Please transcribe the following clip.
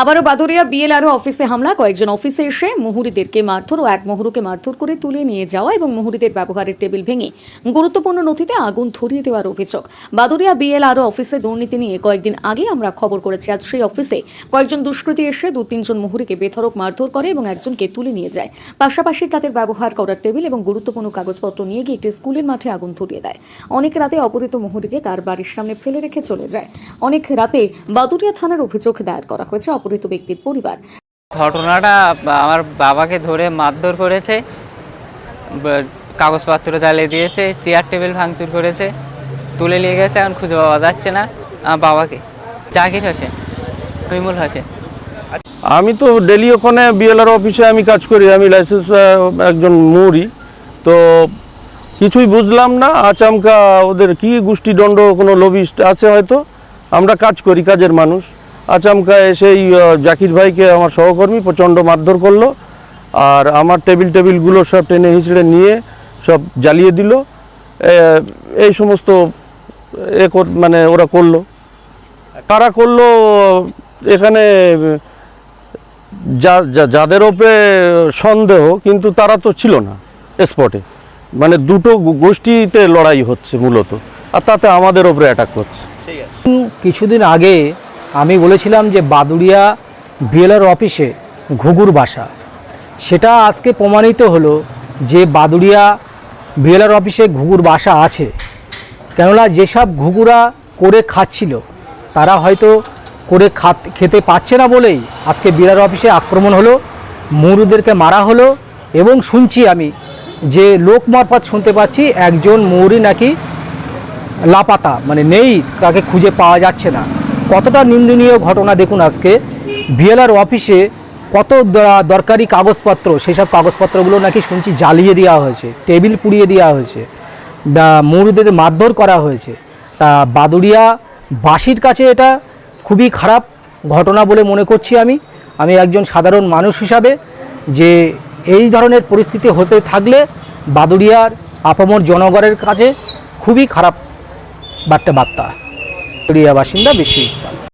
আবারও বাদুরিয়া বিএলআরও অফিসে হামলা। কয়েকজন অফিসে এসে মুহুরিদেরকে মারধর ও এক মুহুরুকে মারধর করে তুলে নিয়ে যাওয়া এবং মুহুরিদের ব্যবহারের টেবিল ভেঙে গুরুত্বপূর্ণ নথিতে আগুন ধরিয়ে দেওয়ার অভিযোগ। বাদুরিয়া বিএলআরও অফিসে দুর্নীতি নিয়ে কয়েকদিন আগে আমরা খবর করেছি, আজ সেই অফিসে কয়েকজন দুষ্কৃতী এসে দু, তিনজন মুহুরিকে বেধড়ক মারধর করে এবং একজনকে তুলে নিয়ে যায়। পাশাপাশি তাদের ব্যবহার করার টেবিল এবং গুরুত্বপূর্ণ কাগজপত্র নিয়ে গিয়ে একটি স্কুলের মাঠে আগুন ধরিয়ে দেয়। অনেক রাতে অপহৃত মুহুরিকে তার বাড়ির সামনে ফেলে রেখে চলে যায়। অনেক রাতে বাদুরিয়া থানার অভিযোগ দায়ের করা হয়েছে। অপহৃত ব্যক্তির পরিবার। ঘটনাটা আমার বাবাকে ধরে মারধর করেছে কাগজপত্র জ্বালিয়ে দিয়েছে চেয়ার টেবিল ভাঙচুর করেছে তুলে নিয়ে গেছে এখন খুঁজে পাওয়া যাচ্ছে না আমার বাবাকে। জাকির হোসেন বিমুল হোসেন। আমি তো ডেলি ওখানে বিএলআর অফিসে আমি কাজ করি আমি লাইসেন্স একজন মৌরি তো কিছুই বুঝলাম না আচমকা ওদের কি গোষ্ঠীদণ্ড কোনো লবিস্ট আছে হয়তো আমরা কাজ করি কাজের মানুষ। আচমকা এসেই জাকির ভাইকে আমার সহকর্মী প্রচণ্ড মারধর করল আর আমার টেবিল টেবিলগুলো সব টেনে হিঁচড়ে নিয়ে সব জ্বালিয়ে দিল। এই সমস্ত এ মানে ওরা করল। কারা করল, এখানে, যা- যাদের ওপরে সন্দেহ, কিন্তু তারা তো ছিল না স্পটে মানে দুটো গোষ্ঠীতে লড়াই হচ্ছে মূলত, আর তাতে আমাদের ওপরে অ্যাটাক করছে। কিছুদিন আগে আমি বলেছিলাম যে বাদুড়িয়া বিএলআর অফিসে ঘুঘুর বাসা। সেটা আজকে প্রমাণিত হলো যে বাদুড়িয়া বিএলআর অফিসে ঘুঘুর বাসা আছে। কেননা যেসব ঘুঘুরা করে খাচ্ছিল, তারা হয়তো করে খাত, খেতে পাচ্ছে না বলেই আজকে বিএলআর অফিসে আক্রমণ হলো, মৌরুদেরকে মারা হলো এবং শুনছি আমি যে লোক মারফত শুনতে পাচ্ছি একজন মৌরি নাকি লাপাতা মানে নেই, তাকে খুঁজে পাওয়া যাচ্ছে না। কতটা নিন্দনীয় ঘটনা দেখুন আজকে। বিএলআর অফিসে কত দরকারি কাগজপত্র, সেসব কাগজপত্রগুলো নাকি শুনছি জ্বালিয়ে দেওয়া হয়েছে, টেবিল পুড়িয়ে দেওয়া হয়েছে মৌরুদের মারধর করা হয়েছে। তা বাদুড়িয়া বাসির কাছে এটা খুবই খারাপ ঘটনা বলে মনে করছি আমি। আমি একজন সাধারণ মানুষ হিসাবে যে এই ধরনের পরিস্থিতি হতে থাকলে বাদুড়িয়ার আপামর জনগণের কাছে খুবই খারাপ বার্তা বার্তা বাসিন্দা বেশি।